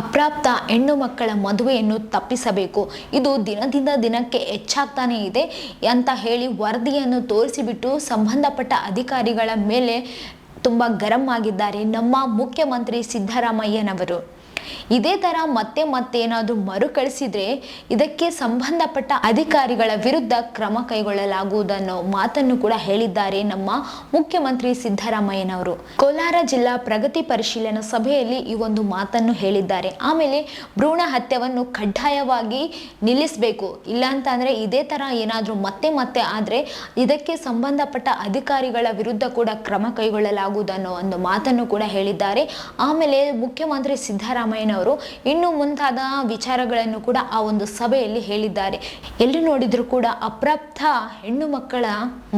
ಅಪ್ರಾಪ್ತ ಹೆಣ್ಣು ಮಕ್ಕಳ ಮದುವೆಯನ್ನು ತಪ್ಪಿಸಬೇಕು. ಇದು ದಿನದಿಂದ ದಿನಕ್ಕೆ ಹೆಚ್ಚಾಗ್ತಾನೇ ಇದೆ ಅಂತ ಹೇಳಿ ವರದಿಯನ್ನು ತೋರಿಸಿಬಿಟ್ಟು ಸಂಬಂಧಪಟ್ಟ ಅಧಿಕಾರಿಗಳ ಮೇಲೆ ತುಂಬ ಗರಂ ಆಗಿದ್ದಾರೆ ನಮ್ಮ ಮುಖ್ಯಮಂತ್ರಿ ಸಿದ್ದರಾಮಯ್ಯನವರು. ಇದೇ ಥರ ಮತ್ತೆ ಮತ್ತೆ ಏನಾದರೂ ಮರುಕಳಿಸಿದರೆ ಇದಕ್ಕೆ ಸಂಬಂಧಪಟ್ಟ ಅಧಿಕಾರಿಗಳ ವಿರುದ್ಧ ಕ್ರಮ ಕೈಗೊಳ್ಳಲಾಗುವುದನ್ನೋ ಮಾತನ್ನು ಕೂಡ ಹೇಳಿದ್ದಾರೆ ನಮ್ಮ ಮುಖ್ಯಮಂತ್ರಿ ಸಿದ್ದರಾಮಯ್ಯನವರು. ಕೋಲಾರ ಜಿಲ್ಲಾ ಪ್ರಗತಿ ಪರಿಶೀಲನಾ ಸಭೆಯಲ್ಲಿ ಈ ಒಂದು ಮಾತನ್ನು ಹೇಳಿದ್ದಾರೆ. ಆಮೇಲೆ ಭ್ರೂಣ ಹತ್ಯವನ್ನು ಕಡ್ಡಾಯವಾಗಿ ನಿಲ್ಲಿಸಬೇಕು. ಇಲ್ಲ ಅಂತ ಅಂದರೆ ಇದೇ ಥರ ಏನಾದರೂ ಮತ್ತೆ ಮತ್ತೆ ಆದರೆ ಇದಕ್ಕೆ ಸಂಬಂಧಪಟ್ಟ ಅಧಿಕಾರಿಗಳ ವಿರುದ್ಧ ಕೂಡ ಕ್ರಮ ಕೈಗೊಳ್ಳಲಾಗುವುದನ್ನೋ ಒಂದು ಮಾತನ್ನು ಕೂಡ ಹೇಳಿದ್ದಾರೆ. ಆಮೇಲೆ ಮುಖ್ಯಮಂತ್ರಿ ಸಿದ್ದರಾಮಯ್ಯನವರು ಇನ್ನು ಮುಂತಾದ ವಿಚಾರಗಳನ್ನು ಕೂಡ ಆ ಒಂದು ಸಭೆಯಲ್ಲಿ ಹೇಳಿದ್ದಾರೆ. ಎಲ್ಲಿ ನೋಡಿದ್ರು ಕೂಡ ಅಪ್ರಾಪ್ತ ಹೆಣ್ಣು ಮಕ್ಕಳ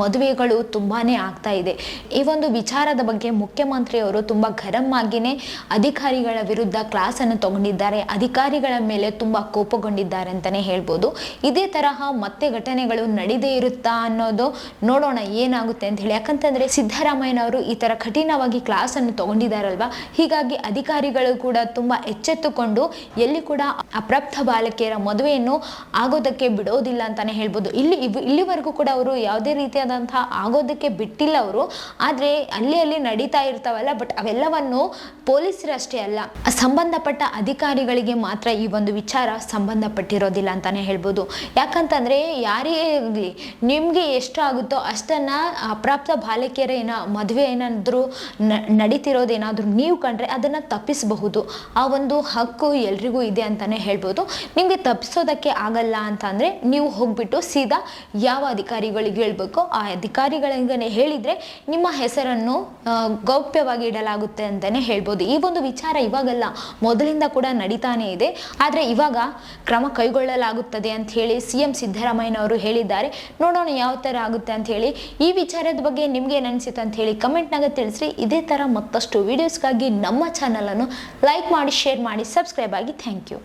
ಮದುವೆಗಳು ತುಂಬಾನೇ ಆಗ್ತಾ ಇದೆ. ಈ ಒಂದು ವಿಚಾರದ ಬಗ್ಗೆ ಮುಖ್ಯಮಂತ್ರಿಯವರು ತುಂಬಾ ಗರಂ ಆಗಿನೇ ಅಧಿಕಾರಿಗಳ ವಿರುದ್ಧ ಕ್ಲಾಸ್ ಅನ್ನು ತಗೊಂಡಿದ್ದಾರೆ. ಅಧಿಕಾರಿಗಳ ಮೇಲೆ ತುಂಬಾ ಕೋಪಗೊಂಡಿದ್ದಾರೆ ಅಂತಾನೆ ಹೇಳ್ಬೋದು. ಇದೇ ತರಹ ಮತ್ತೆ ಘಟನೆಗಳು ನಡೀದೇ ಇರುತ್ತಾ ಅನ್ನೋದು ನೋಡೋಣ ಏನಾಗುತ್ತೆ ಅಂತ ಹೇಳಿ. ಯಾಕಂತಂದ್ರೆ ಸಿದ್ದರಾಮಯ್ಯನವರು ಈ ತರ ಕಠಿಣವಾಗಿ ಕ್ಲಾಸ್ ಅನ್ನು ತಗೊಂಡಿದ್ದಾರಲ್ವಾ? ಹೀಗಾಗಿ ಅಧಿಕಾರಿಗಳು ಕೂಡ ತುಂಬಾ ಎಚ್ಚೆತ್ತುಕೊಂಡು ಎಲ್ಲಿ ಕೂಡ ಅಪ್ರಾಪ್ತ ಬಾಲಕಿಯರ ಮದುವೆಯನ್ನು ಆಗೋದಕ್ಕೆ ಬಿಡೋದಿಲ್ಲ ಅಂತಾನೆ ಹೇಳ್ಬೋದು. ಇಲ್ಲಿ ಇಲ್ಲಿವರೆಗೂ ಕೂಡ ಅವರು ಯಾವುದೇ ರೀತಿಯಾದಂತಹ ಆಗೋದಕ್ಕೆ ಬಿಟ್ಟಿಲ್ಲ ಅವರು. ಆದರೆ ಅಲ್ಲಿ ಅಲ್ಲಿ ನಡೀತಾ ಇರ್ತಾವಲ್ಲ, ಬಟ್ ಅವೆಲ್ಲವನ್ನು ಪೊಲೀಸರಷ್ಟೇ ಅಲ್ಲ, ಸಂಬಂಧಪಟ್ಟ ಅಧಿಕಾರಿಗಳಿಗೆ ಮಾತ್ರ ಈ ಒಂದು ವಿಚಾರ ಸಂಬಂಧಪಟ್ಟಿರೋದಿಲ್ಲ ಅಂತಾನೆ ಹೇಳ್ಬೋದು. ಯಾಕಂತಂದ್ರೆ ಯಾರೇ ಇರಲಿ, ನಿಮಗೆ ಎಷ್ಟು ಆಗುತ್ತೋ ಅಷ್ಟನ್ನ ಅಪ್ರಾಪ್ತ ಬಾಲಕಿಯರ ಏನ ಮದುವೆ ಏನಾದರೂ ನಡೀತಿರೋದೇನಾದರೂ ನೀವು ಕಂಡ್ರೆ ಅದನ್ನ ತಪ್ಪಿಸಬಹುದು. ಆ ಒಂದು ಹಕ್ಕು ಎಲ್ರಿಗೂ ಇದೆ ಅಂತಾನೆ ಹೇಳ್ಬೋದು. ನಿಮಗೆ ತಪ್ಪಿಸೋದಕ್ಕೆ ಆಗಲ್ಲ ಅಂತ ಅಂದರೆ ನೀವು ಹೋಗ್ಬಿಟ್ಟು ಸೀದಾ ಯಾವ ಅಧಿಕಾರಿಗಳಿಗೆ ಹೇಳಬೇಕು ಆ ಅಧಿಕಾರಿಗಳಿಗೆ ಹೇಳಿದರೆ ನಿಮ್ಮ ಹೆಸರನ್ನು ಗೌಪ್ಯವಾಗಿ ಇಡಲಾಗುತ್ತೆ ಅಂತಲೇ ಹೇಳ್ಬೋದು. ಈ ಒಂದು ವಿಚಾರ ಇವಾಗಲ್ಲ. ಮೊದಲಿಂದ ಕೂಡ ನಡೀತಾನೆ ಇದೆ. ಆದರೆ ಇವಾಗ ಕ್ರಮ ಕೈಗೊಳ್ಳಲಾಗುತ್ತದೆ ಅಂತ ಹೇಳಿ ಸಿ ಎಂ ಸಿದ್ದರಾಮಯ್ಯನವರು ಹೇಳಿದ್ದಾರೆ. ನೋಡೋಣ ಯಾವ ಥರ ಆಗುತ್ತೆ ಅಂತ ಹೇಳಿ. ಈ ವಿಚಾರದ ಬಗ್ಗೆ ನಿಮಗೆ ಏನಿಸುತ್ತೆ ಅಂತ ಹೇಳಿ ಕಮೆಂಟ್ನಾಗ ತಿಳಿಸ್ರಿ. ಇದೇ ಥರ ಮತ್ತಷ್ಟು ವೀಡಿಯೋಸ್ಗಾಗಿ ನಮ್ಮ ಚಾನಲನ್ನು ಲೈಕ್ ಮಾಡಿ ಶೇರ್ ಮಾಡಿ ಸಬ್ಸ್ಕ್ರೈಬ್ ಆಗಿ ಥ್ಯಾಂಕ್ ಯು